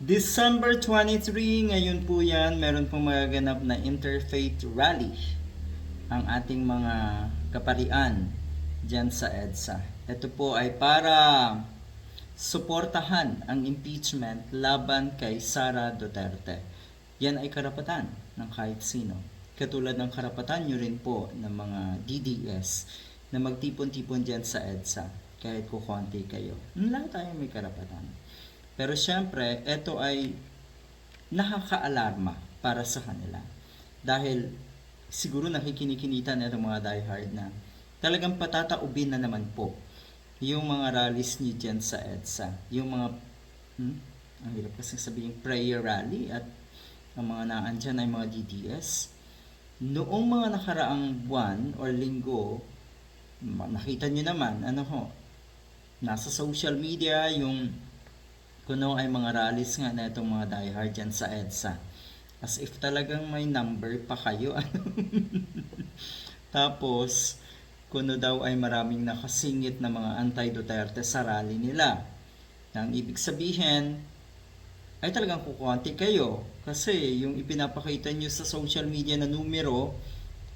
December 23, ngayon po yan, meron pong magaganap na interfaith rally ang ating mga kaparian dyan sa EDSA. Ito po ay para suportahan ang impeachment laban kay Sara Duterte. Yan ay karapatan ng kahit sino. Katulad ng karapatan nyo rin po ng mga DDS na magtipon-tipon dyan sa EDSA kahit kukonti kayo. Lahat tayo may karapatan. Pero syempre, ito ay nakakaalarma para sa kanila. Dahil siguro nakikinikinita na itong mga diehard na talagang patataubin na naman po yung mga rallies niyo dyan sa EDSA. Yung mga, hmm, ang hirap kasi sabihin, prayer rally at ang mga naan dyan ay mga DDS. Noong mga nakaraang buwan or linggo, nakita nyo naman, ano ho, nasa social media yung kuno ay mga rallies nga na itong mga diehard dyan sa EDSA. As if talagang may number pa kayo. ano. Tapos, kuno daw ay maraming nakasingit na mga anti-Duterte sa rally nila. Ang ibig sabihin, ay talagang kukunti kayo. Kasi yung ipinapakita nyo sa social media na numero,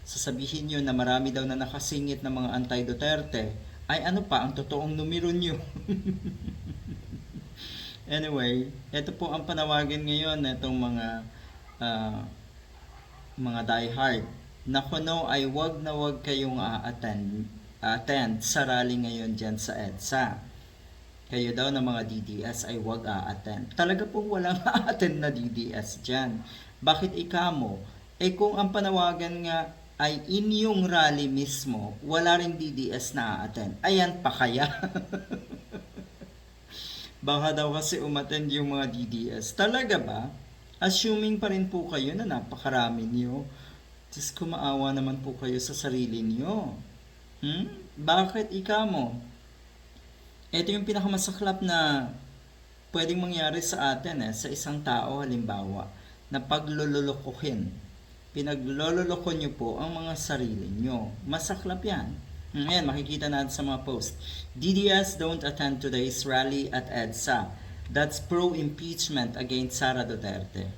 sasabihin nyo na marami daw na nakasingit na mga anti-Duterte, ay ano pa ang totoong numero nyo? anyway, ito po ang panawagan ngayon na itong mga ah, mga diehard na kuno ay wag na wag kayong a-attend attend sa rally ngayon dyan sa EDSA. Kayo daw ng mga DDS ay wag a-attend. Talaga pong walang a-attend na DDS dyan. Bakit ikamo? Eh kung ang panawagan nga ay inyong rally mismo, wala ring DDS na a-attend. Ayan pa kaya? Baka daw kasi umattend yung mga DDS. Talaga ba? Assuming pa rin po kayo na napakarami niyo. Diyos ko maawa naman po kayo sa sarili niyo. Hmm? Bakit ika mo? Ito yung pinakamasaklap na pwedeng mangyari sa atin eh, sa isang tao halimbawa na paglululukuhin. Pinaglololoko nyo po ang mga sarili nyo. Masaklap yan. Ngayon, makikita natin sa mga post. DDS don't attend today's rally at EDSA. That's pro-impeachment against Sara Duterte.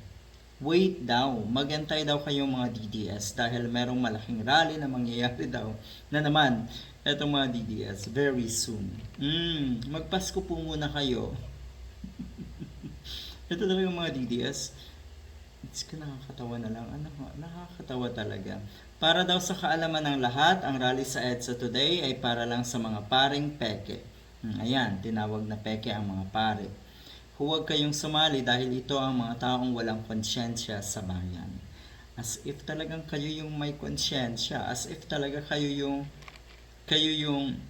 Wait daw, magantay daw kayong mga DDS dahil merong malaking rally na mangyayari daw na naman etong mga DDS very soon. Mm, magpasko po muna kayo. Ito daw yung mga DDS. It's ko nakakatawa na lang. Ano, nakakatawa talaga. Para daw sa kaalaman ng lahat, ang rally sa EDSA today ay para lang sa mga paring peke. Hmm, ayan, tinawag na peke ang mga pare. Huwag kayong sumali dahil ito ang mga taong walang konsyensya sa bayan. As if talagang kayo yung may konsyensya, as if talaga kayo yung kayo yung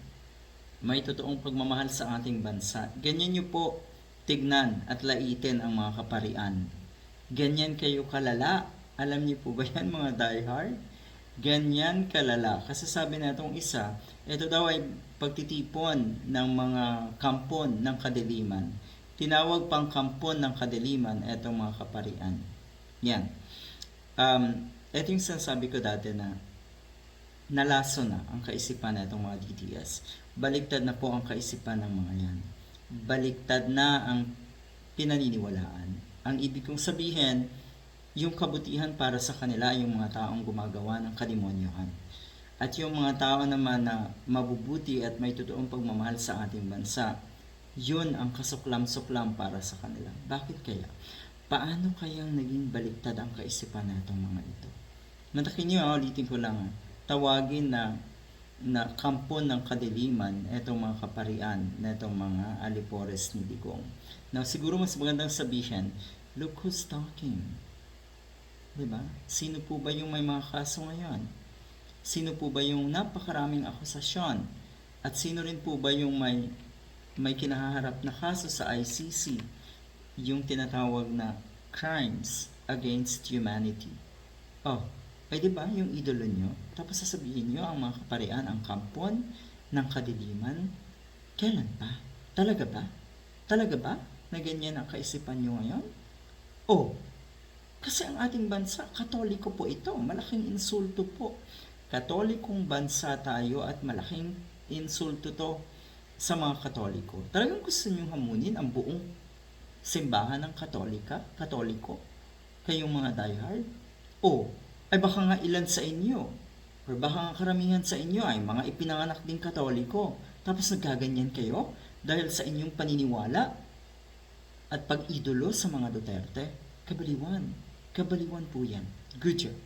may totoong pagmamahal sa ating bansa. Ganyan nyo po tignan at laitin ang mga kaparian. Ganyan kayo kalala. Alam niyo po ba yan mga diehard? Ganyan kalala. Kasi sabi na itong isa, ito daw ay pagtitipon ng mga kampon ng kadiliman. Tinawag pang kampon ng kadiliman itong mga kaparian. Yan. Um, ito yung sinasabi ko dati na nalaso na ang kaisipan na itong mga DDS. Baliktad na po ang kaisipan ng mga yan. Baliktad na ang pinaniniwalaan. Ang ibig kong sabihin, yung kabutihan para sa kanila ay yung mga taong gumagawa ng kademonyohan. At yung mga tao naman na mabubuti at may totoong pagmamahal sa ating bansa, yun ang kasuklam-suklam para sa kanila. Bakit kaya? Paano kayang naging baliktad ang kaisipan na itong mga ito? Matakin nyo, ah, ulitin ko lang, tawagin na na kampon ng kadiliman itong mga kaparian na itong mga alipores ni Digong. Now, siguro mas magandang sabihin, look who's talking. Diba? Sino po ba yung may mga kaso ngayon? Sino po ba yung napakaraming akusasyon? At sino rin po ba yung may may kinaharap na kaso sa ICC? Yung tinatawag na crimes against humanity. Oh, di ba yung idolo nyo? Tapos sasabihin nyo ang mga kaparian ang kampon ng kadiliman? Kailan pa? Talaga ba? Talaga ba na ganyan ang kaisipan nyo ngayon? Oh, kasi ang ating bansa, katoliko po ito. Malaking insulto po. Katolikong bansa tayo at malaking insulto to sa mga katoliko. Talagang gusto nyo hamunin ang buong simbahan ng Katolika, Katoliko? Kayong mga diehard? O, ay baka nga ilan sa inyo, or baka nga karamihan sa inyo ay mga ipinanganak ding Katoliko, tapos nagkaganyan kayo dahil sa inyong paniniwala at pag-idolo sa mga Duterte? Kabaliwan. Kabaliwan po yan. Good job.